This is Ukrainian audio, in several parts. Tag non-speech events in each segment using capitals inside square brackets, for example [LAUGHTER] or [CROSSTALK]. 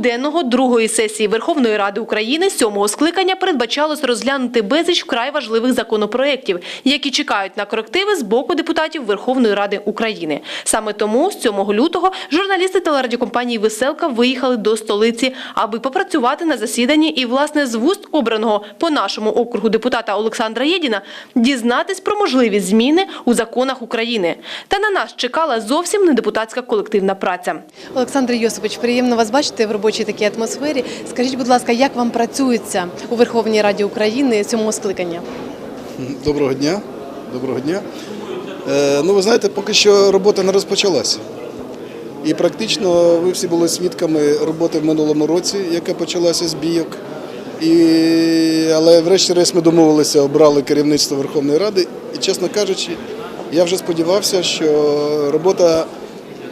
денного другої сесії Верховної Ради України сьомого скликання передбачалось розглянути безліч вкрай важливих законопроєктів, які чекають на корективи з боку депутатів Верховної Ради України. Саме тому з 7 лютого журналісти телерадіокомпанії Веселка виїхали до столиці, аби попрацювати на засіданні і, власне, з вуст обраного по нашому округу депутата Олександра Єдіна дізнатись про можливі зміни у законах України. Та на нас чекала зовсім не депутатська колективна праця. Олександр Йосипович, приємно вас бачити в робочій такій атмосфері. Скажіть, будь ласка, як вам працюється у Верховній Раді України сьомого скликання? Доброго дня. Доброго дня. Е, ну, ви знаєте, поки що робота не розпочалася. І практично ви всі були свідками роботи в минулому році, яка почалася з бійок. І, але врешті-решт ми домовилися, обрали керівництво Верховної Ради. І, чесно кажучи, я вже сподівався, що робота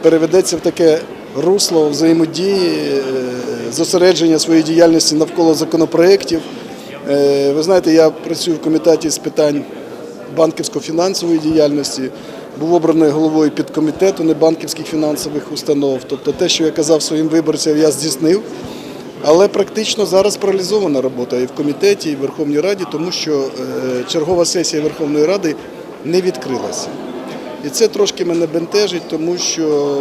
переведеться в таке русло взаємодії, е, зосередження своєї діяльності навколо законопроєктів. Е, Ви знаєте, я працюю в комітеті з питань банківсько-фінансової діяльності, був обраний головою підкомітету небанківських фінансових установ. Тобто те, що я казав своїм виборцям, я здійснив. Але практично зараз паралізована робота і в комітеті, і в Верховній Раді, тому що е, чергова сесія Верховної Ради не відкрилася. І це трошки мене бентежить, тому що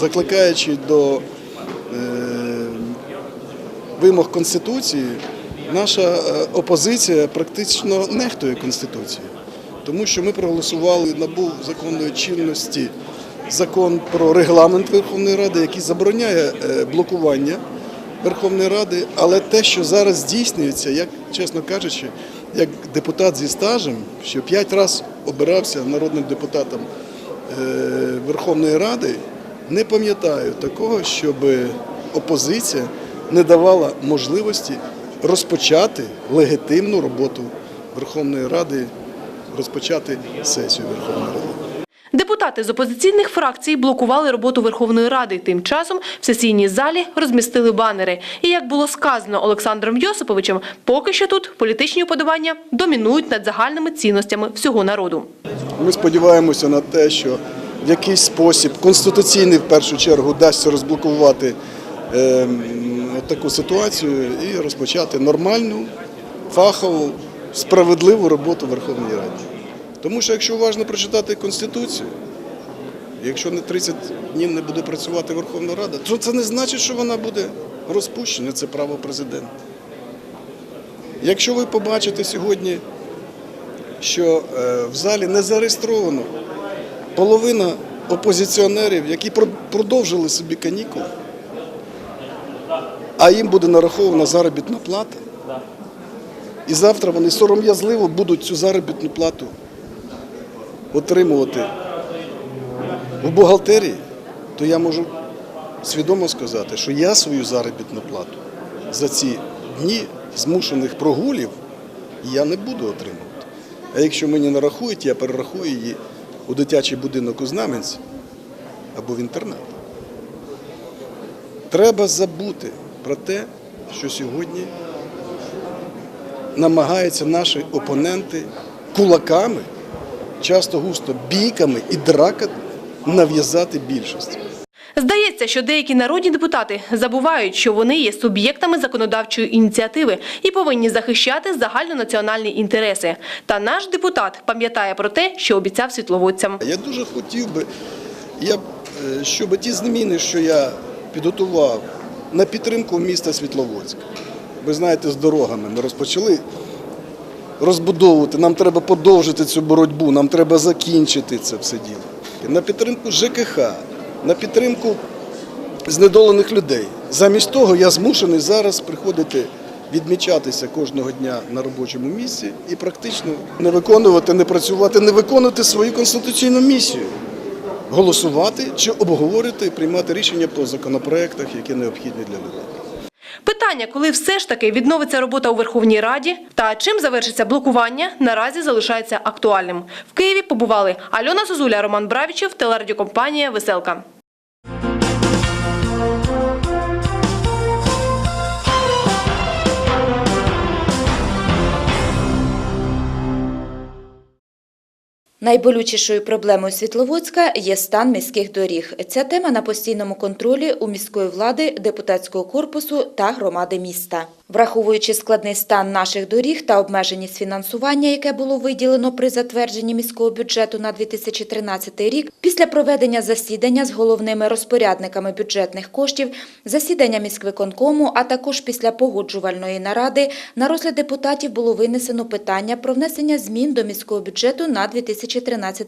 закликаючи до е, вимог Конституції, наша е, опозиція практично нехтує Конституцією. Тому що ми проголосували набув законної чинності закон про регламент Верховної Ради, який забороняє е, блокування Верховної Ради, але те, що зараз здійснюється, як чесно кажучи, як депутат зі стажем, що п'ять разів обирався народним депутатом Верховної Ради, не пам'ятаю такого, щоб опозиція не давала можливості розпочати легітимну роботу Верховної Ради, розпочати сесію Верховної Ради. Депутати з опозиційних фракцій блокували роботу Верховної Ради. Тим часом в сесійній залі розмістили банери. І як було сказано Олександром Йосиповичем, поки що тут політичні уподобання домінують над загальними цінностями всього народу. Ми сподіваємося на те, що в якийсь спосіб конституційний в першу чергу вдасться розблокувати е, таку ситуацію і розпочати нормальну, фахову, справедливу роботу Верховної Ради. Тому що якщо уважно прочитати Конституцію, якщо не 30 днів не буде працювати Верховна Рада, то це не значить, що вона буде розпущена, це право президента. Якщо ви побачите сьогодні, що е, в залі не зареєстровано половина опозиціонерів, які про- продовжили собі канікули, а їм буде нарахована заробітна плата, і завтра вони сором'язливо будуть цю заробітну плату отримувати в бухгалтерії, то я можу свідомо сказати, що я свою заробітну плату за ці дні змушених прогулів я не буду отримувати. А якщо мені нарахують, я перерахую її у дитячий будинок у Знаменці або в інтернат. Треба забути про те, що сьогодні намагаються наші опоненти кулаками, часто густо бійками і драками нав'язати більшість. Здається, що деякі народні депутати забувають, що вони є суб'єктами законодавчої ініціативи і повинні захищати загальнонаціональні інтереси. Та наш депутат пам'ятає про те, що обіцяв світловодцям. Я дуже хотів би, я, е, щоб ті зміни, що я підготував на підтримку міста Світловодська. Ви знаєте, з дорогами ми розпочали розбудовувати. Нам треба подовжити цю боротьбу, нам треба закінчити це все діло. На підтримку ЖКХ, на підтримку знедолених людей. Замість того я змушений зараз приходити відмічатися кожного дня на робочому місці і практично не виконувати, не працювати, не виконувати свою конституційну місію. Голосувати чи обговорити, приймати рішення по законопроектах, які необхідні для людей. Питання, коли все ж таки відновиться робота у Верховній Раді та чим завершиться блокування, наразі залишається актуальним. В Києві побували Альона Зозуля, Роман Бравічев, телерадіокомпанія Веселка. Найболючішою проблемою Світловодська є стан міських доріг. Ця тема на постійному контролі у міської влади, депутатського корпусу та громади міста. Враховуючи складний стан наших доріг та обмеженість фінансування, яке було виділено при затвердженні міського бюджету на 2013 рік, після проведення засідання з головними розпорядниками бюджетних коштів, засідання міськвиконкому, а також після погоджувальної наради на розгляд депутатів було винесено питання про внесення змін до міського бюджету на 2013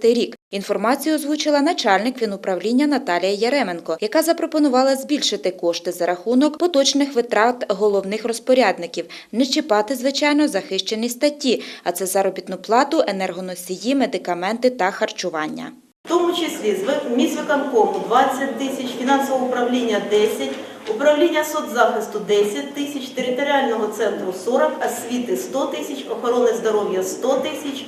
рік. Інформацію озвучила начальник фінуправління Наталія Яременко, яка запропонувала збільшити кошти за рахунок поточних витрат головних розпорядників, не чіпати, звичайно, захищені статті, а це заробітну плату, енергоносії, медикаменти та харчування. В тому числі з міськвиконкому 20 тисяч, фінансового управління 10, управління соцзахисту 10 тисяч, територіального центру 40, освіти 100 тисяч, охорони здоров'я 100 тисяч,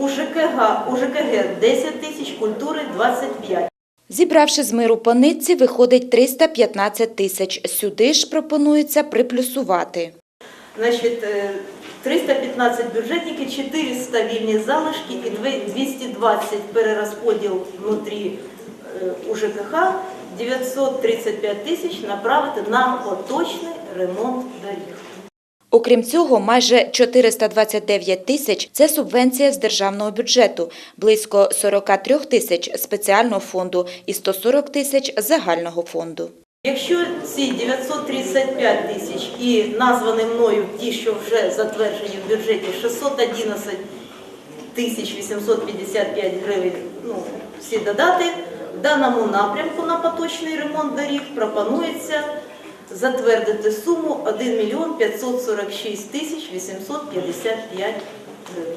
у ЖКГ, у ЖКГ 10 тисяч, культури 25. Зібравши з миру по нитці, виходить 315 тисяч. Сюди ж пропонується приплюсувати. Значить, е, 315 бюджетники, 400 вільні залишки і дві- 220 перерозподіл внутрі е, у ЖКХ, 935 тисяч направити на поточний ремонт доріг. Окрім цього, майже 429 тисяч – це субвенція з державного бюджету, близько 43 тисяч – спеціального фонду і 140 тисяч – загального фонду. Якщо ці 935 тисяч і названі мною ті, що вже затверджені в бюджеті, 611 тисяч 855 гривень, ну, всі додати, в даному напрямку на поточний ремонт доріг пропонується затвердити суму 1 мільйон 546 тисяч 855 гривень.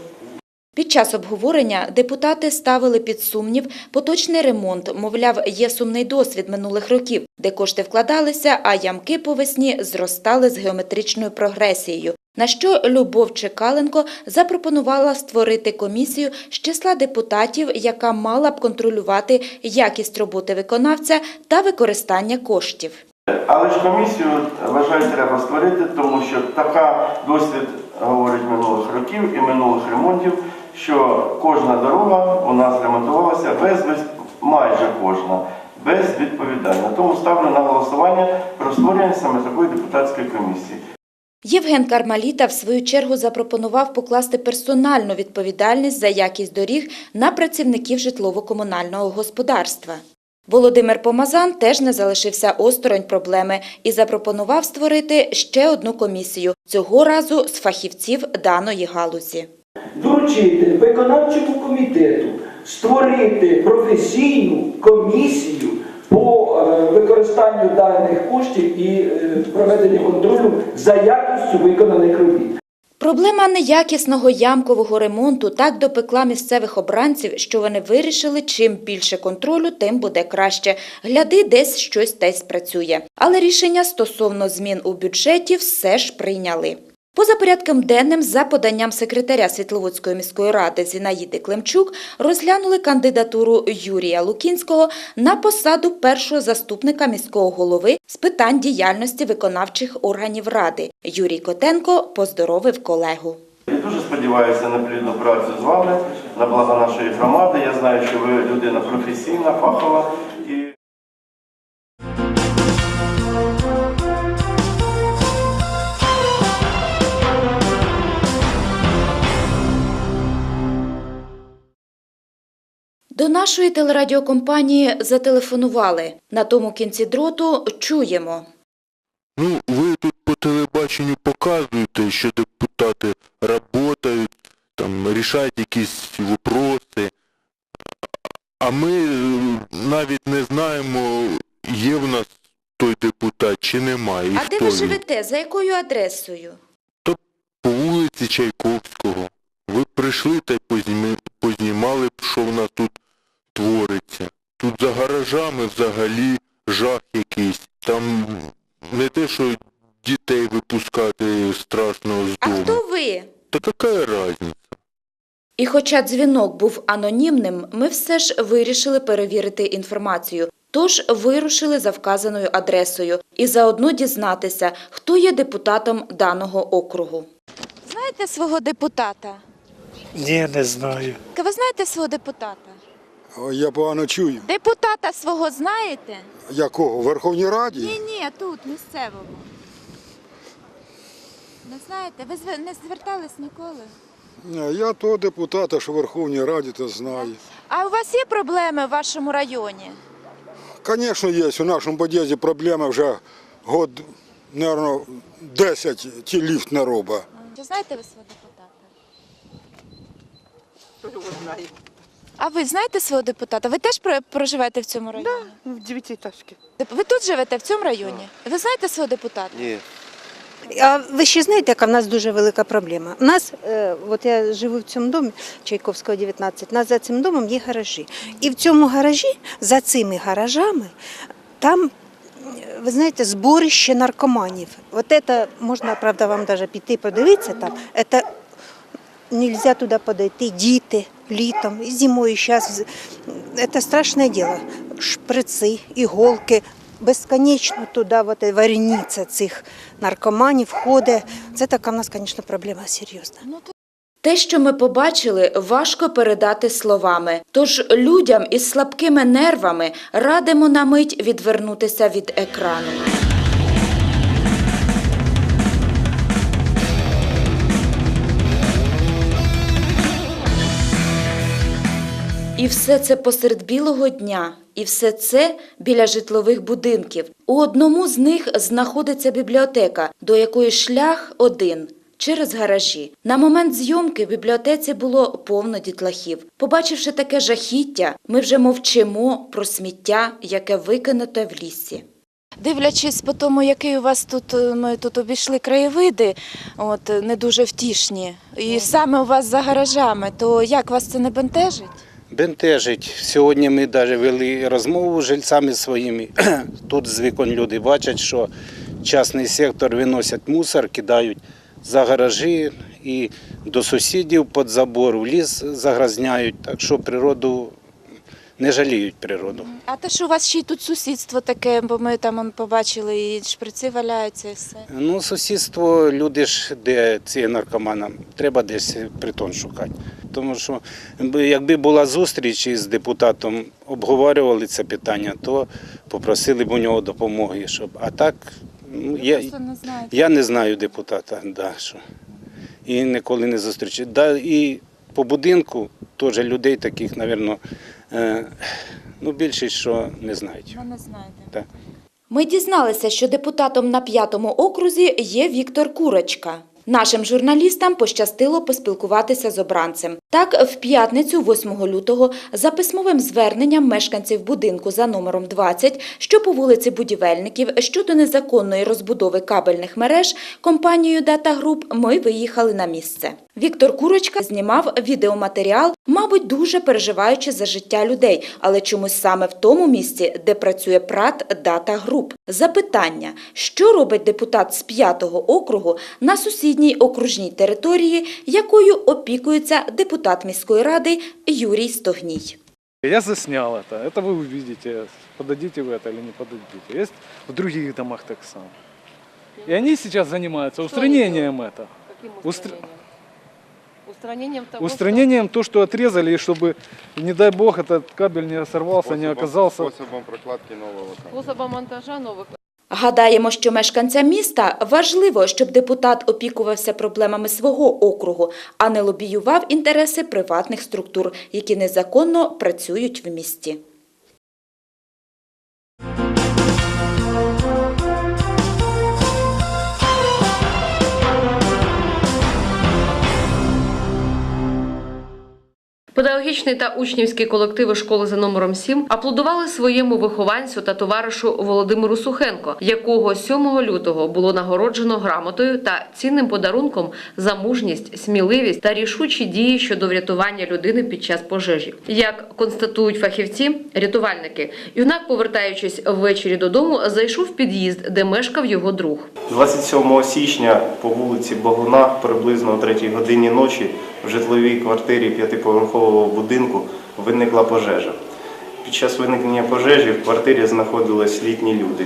Під час обговорення депутати ставили під сумнів поточний ремонт, мовляв, є сумний досвід минулих років, де кошти вкладалися, а ямки по весні зростали з геометричною прогресією. На що Любов Чекаленко запропонувала створити комісію з числа депутатів, яка мала б контролювати якість роботи виконавця та використання коштів. Але ж комісію, вважаю, треба створити, тому що така досвід говорить минулих років і минулих ремонтів, що кожна дорога у нас ремонтувалася без, без майже кожна, безвідповідально. Тому ставлю на голосування про створення саме такої депутатської комісії. Євген Кармаліта в свою чергу запропонував покласти персональну відповідальність за якість доріг на працівників житлово-комунального господарства. Володимир Помазан теж не залишився осторонь проблеми і запропонував створити ще одну комісію, цього разу з фахівців даної галузі. доручити виконавчому комітету створити професійну комісію по е, використанню даних коштів і е, проведенню контролю за якістю виконаних робіт. Проблема неякісного ямкового ремонту так допекла місцевих обранців, що вони вирішили, чим більше контролю, тим буде краще. Гляди, десь щось та працює. Але рішення стосовно змін у бюджеті все ж прийняли. Поза порядком денним, за поданням секретаря Світловодської міської ради Зінаїди Климчук, розглянули кандидатуру Юрія Лукінського на посаду першого заступника міського голови з питань діяльності виконавчих органів ради. Юрій Котенко поздоровив колегу. Я дуже сподіваюся на плідну працю з вами, на благо нашої громади. Я знаю, що ви людина професійна, фахова. І До нашої телерадіокомпанії зателефонували. На тому кінці дроту чуємо. Ну, ви тут по телебаченню показуєте, що депутати працюють, там, рішають якісь вопроси, а ми е, навіть не знаємо, є в нас той депутат чи немає. і А де ви він. живете? За якою адресою? По вулиці Чайковського. Ви прийшли та й познімали що в нас тут твориться. Тут за гаражами взагалі жах якийсь. Там не те, що дітей випускати страшно з А дому. хто ви? Та яка різниця? І хоча дзвінок був анонімним, ми все ж вирішили перевірити інформацію. Тож вирушили за вказаною адресою і заодно дізнатися, хто є депутатом даного округу. Знаєте свого депутата? Ні, не знаю. Ви знаєте свого депутата? Я погано чую. Депутата свого знаєте? Якого? В Верховній Раді? Ні, ні, тут, місцевого. Не знаєте? Ви не звертались ніколи? Ні, Я того депутата, що в Верховній Раді, то знаю. А у вас є проблеми в вашому районі? Звісно, є. У нашому під'їзді проблеми вже год, мабуть, 10 ті ліфт не робить. Чи знаєте ви свого депутата? А ви знаєте свого депутата? Ви теж про- проживаєте в цьому районі? В девятиэтажке. Ви тут живете в цьому районі? Ви знаєте свого депутата? Ні. А ви ще знаєте, яка в нас дуже велика проблема? У нас, е, от я живу в цьому домі, Чайковського 19, у нас за цим домом є гаражі. І в цьому гаражі, за цими гаражами, там, е, ви знаєте, зборище наркоманів. От це, можна, правда, вам навіть піти подивитися там, це нельзя туди подойти, діти літом, зимою зараз. Це страшне діло. Шприци, іголки, безконечно туди вот, варніця цих наркоманів ходить. Це така в нас, звісно, проблема серйозна. Те, що ми побачили, важко передати словами. Тож людям із слабкими нервами радимо на мить відвернутися від екрану. І все це посеред білого дня, і все це біля житлових будинків. У одному з них знаходиться бібліотека, до якої шлях один через гаражі. На момент зйомки в бібліотеці було повно дітлахів. Побачивши таке жахіття, ми вже мовчимо про сміття, яке викинуте в лісі. Дивлячись по тому, який у вас тут е, ми тут обійшли краєвиди, от не дуже втішні, і саме у вас за гаражами, то як вас це не бентежить? Бентежить. Сьогодні ми навіть вели розмову з жильцями своїми. [CLEARS THROAT] Тут з вікон люди бачать, що частний сектор виносять мусор, кидають за гаражі і до сусідів під забор, в ліс загрязняють. Так що природу не жаліють природу. А те, що у вас ще й тут сусідство таке, бо ми там он, побачили, і шприци валяються, і все. Ну, сусідство, люди ж, де ці наркоманам, треба десь притон шукати. Тому що якби була зустріч із депутатом, обговорювали це питання, то попросили б у нього допомоги. Щоб... А так, ну, я, не я не знаю депутата, да, що. і ніколи не зустрічаю. Да, і по будинку теж людей таких, мабуть, е, ну, більшість, що не знають. Ви не знаєте. Так. Ми дізналися, що депутатом на п'ятому окрузі є Віктор Курочка. Нашим журналістам пощастило поспілкуватися з обранцем. Так, в п'ятницю, 8 лютого, за письмовим зверненням мешканців будинку за номером 20, що по вулиці Будівельників щодо незаконної розбудови кабельних мереж, компанією Дата Груп ми виїхали на місце. Віктор Курочка знімав відеоматеріал, мабуть, дуже переживаючи за життя людей, але чомусь саме в тому місці, де працює ПРАТ Дата Груп. Запитання, що робить депутат з 5-го округу на сусідній окружній території, якою опікується депутат міської ради Юрій Стогній. Я заснял это. Это вы увидите, подадите вы это или не подадите. Есть в других домах так само. И они сейчас занимаются устранением это. Устр- Устранением того, Устранением то, что отрезали, и чтобы, не дай бог, этот кабель не сорвался, не оказался. Способом прокладки нового способа монтажа новых Гадаємо, що мешканцям міста важливо, щоб депутат опікувався проблемами свого округу, а не лобіював інтереси приватних структур, які незаконно працюють в місті. Педагогічний та учнівський колективи школи за номером 7 аплодували своєму вихованцю та товаришу Володимиру Сухенко, якого 7 лютого було нагороджено грамотою та цінним подарунком за мужність, сміливість та рішучі дії щодо врятування людини під час пожежі. Як констатують фахівці, рятувальники, юнак, повертаючись ввечері додому, зайшов в під'їзд, де мешкав його друг. 27 січня по вулиці Багуна приблизно о 3 годині ночі в житловій квартирі п'ятиповерхового будинку виникла пожежа. Під час виникнення пожежі в квартирі знаходились літні люди.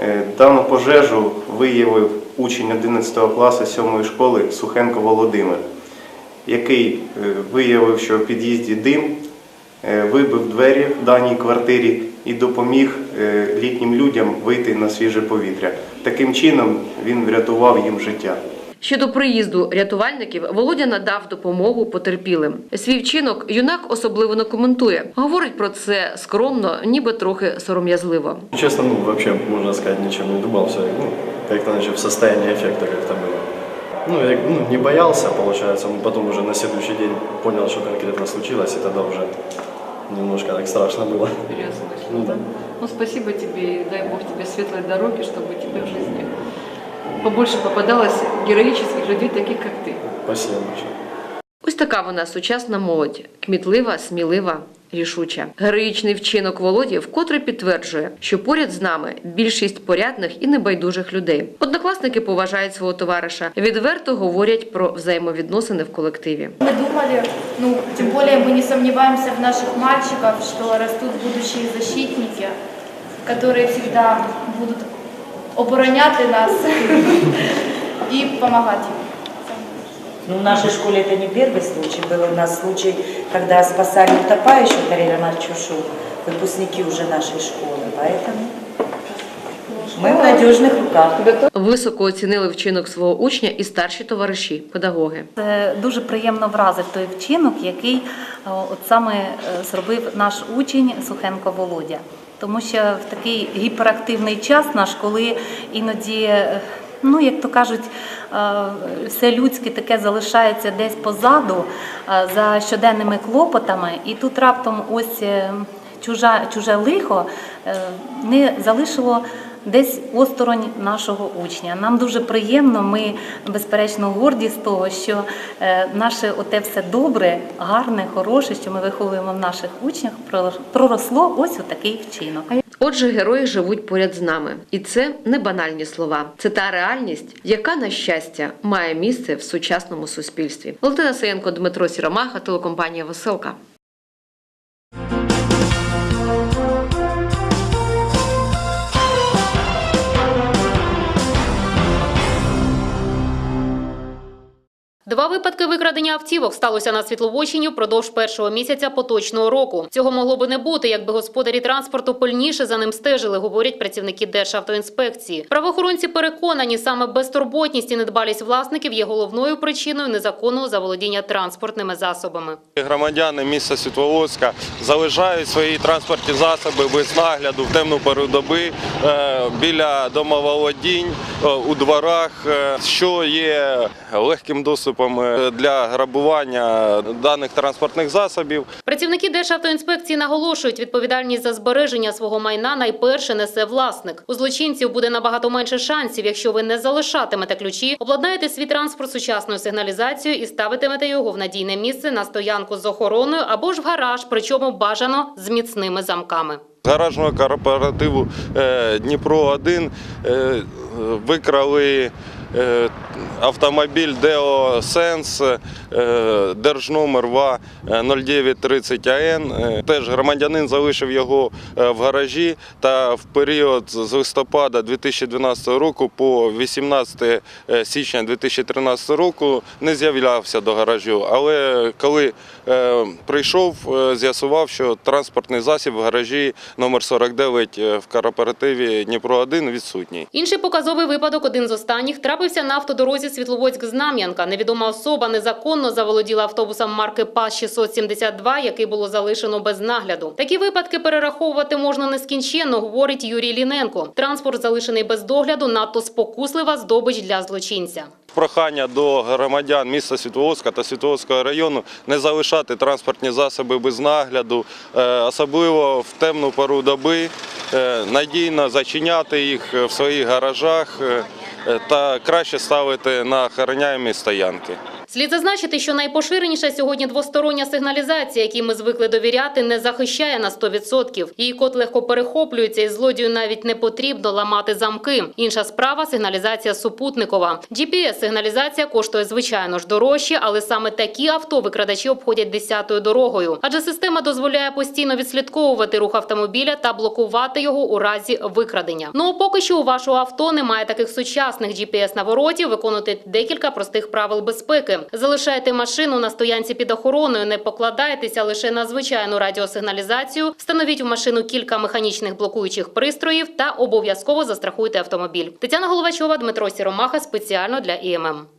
Е, Дану пожежу виявив учень 11 класу 7 школи Сухенко Володимир. який е, виявив, що в під'їзді дим, е, вибив двері в даній квартирі і допоміг літнім людям вийти на свіже повітря. Таким чином він врятував їм життя. Щодо приїзду рятувальників, Володя надав допомогу потерпілим. Свій вчинок юнак особливо не коментує. Говорить про це скромно, ніби трохи сором'язливо. Честно, ну, вообще, можно сказать, ничем не думал. Все, ну, как-то значит, в состоянии эффекта как-то было. Ну, я ну, не боялся, получается, но потом уже на следующий день понял, что конкретно случилось, и тогда уже немножко так страшно было. Ну, да. Ну, спасибо тебе и дай Бог тебе светлой дороги, чтобы тебе в жизни побольше попадалось героических людей, таких как ты. Спасибо большое. Ось така вона сучасна молодь, кмітлива, смілива, рішуча. Героїчний вчинок Володі вкотре підтверджує, що поряд з нами більшість порядних і небайдужих людей. Однокласники поважають свого товариша, відверто говорять про взаємовідносини в колективі. Мы думали, ну, тем более мы не сомневаемся в наших мальчиках, что растут будущие защитники, которые всегда будут обороняти нас [LAUGHS] и помогать им. Ну, в нашей школе это не первый случай. Был у нас случай, когда спасали утопающего Карелия Марчушу, выпускники уже нашей школы. Поэтому мы в надежных руках. Високо оцінили вчинок свого учня і старші товариші, педагоги. Це дуже приємно вразив той вчинок, який е, от саме е, зробив наш учень Сухенко Володя. Тому що в такий гіперактивний час наш, коли іноді, е, ну як то кажуть, е, все людське таке залишається десь позаду е, за щоденними клопотами, і тут раптом ось чужа, чуже лихо не залишило десь осторонь нашого учня. Нам дуже приємно, ми безперечно горді з того, що е, наше оте все добре, гарне, хороше, що ми виховуємо в наших учнях, проросло ось у такий вчинок. Отже, герої живуть поряд з нами, і це не банальні слова. Це та реальність, яка на щастя має місце в сучасному суспільстві. Валентина Саєнко, Дмитро Сіромаха, телекомпанія Веселка. Два випадки викрадення автівок сталося на Світловодщині впродовж першого місяця поточного року. Цього могло би не бути, якби господарі транспорту пильніше за ним стежили, говорять працівники Державтоінспекції. Правоохоронці переконані, саме безтурботність і недбалість власників є головною причиною незаконного заволодіння транспортними засобами. Громадяни міста Світловодська залишають свої транспортні засоби без нагляду в темну пору доби е, біля домоволодінь, е, у дворах, е, що є легким доступом е, для грабування даних транспортних засобів. Працівники Державтоінспекції наголошують, відповідальність за збереження свого майна найперше несе власник. У злочинців буде набагато менше шансів, якщо ви не залишатимете ключі, обладнаєте свій транспорт сучасною сигналізацією і ставитимете його в надійне місце на стоянку з охороною або ж в гараж, причому бажано з міцними замками. Гаражного кооперативу е, Дніпро-1 е, викрали автомобіль Део Сенс, е, держномер ВА 0930 АН. Е, Теж громадянин залишив його е, в гаражі та в період з листопада 2012 року по 18 січня 2013 року не з'являвся до гаражу. Але коли е, прийшов, е, з'ясував, що транспортний засіб в гаражі номер 49 в кооперативі Дніпро-1 відсутній. Інший показовий випадок, один з останніх, трапився на автодорозі Світловодськ-Знам'янка. Невідома особа незаконно заволоділа автобусом марки ПАЗ-672, який було залишено без нагляду. Такі випадки перераховувати можна нескінченно, говорить Юрій Ліненко. Транспорт, залишений без догляду, надто спокуслива здобич для злочинця. Прохання до громадян міста Світловодська та Світловодського району не залишати транспортні засоби без нагляду, е, особливо в темну пору доби, е, надійно зачиняти їх в своїх гаражах е, та краще ставити на охороняємі стоянки. Слід зазначити, що найпоширеніша сьогодні двостороння сигналізація, якій ми звикли довіряти, не захищає на 100%. Її код легко перехоплюється, і злодію навіть не потрібно ламати замки. Інша справа сигналізація супутникова. GPS-сигналізація коштує звичайно ж дорожче, але саме такі авто викрадачі обходять десятою дорогою. Адже система дозволяє постійно відслідковувати рух автомобіля та блокувати його у разі викрадення. Ну а поки що у вашого авто немає таких сучасних GPS-наворотів. Виконуйте декілька простих правил безпеки. Залишайте машину на стоянці під охороною, не покладайтеся лише на звичайну радіосигналізацію, встановіть в машину кілька механічних блокуючих пристроїв та обов'язково застрахуйте автомобіль. Тетяна Головачова, Дмитро Сіромаха спеціально для ІММ.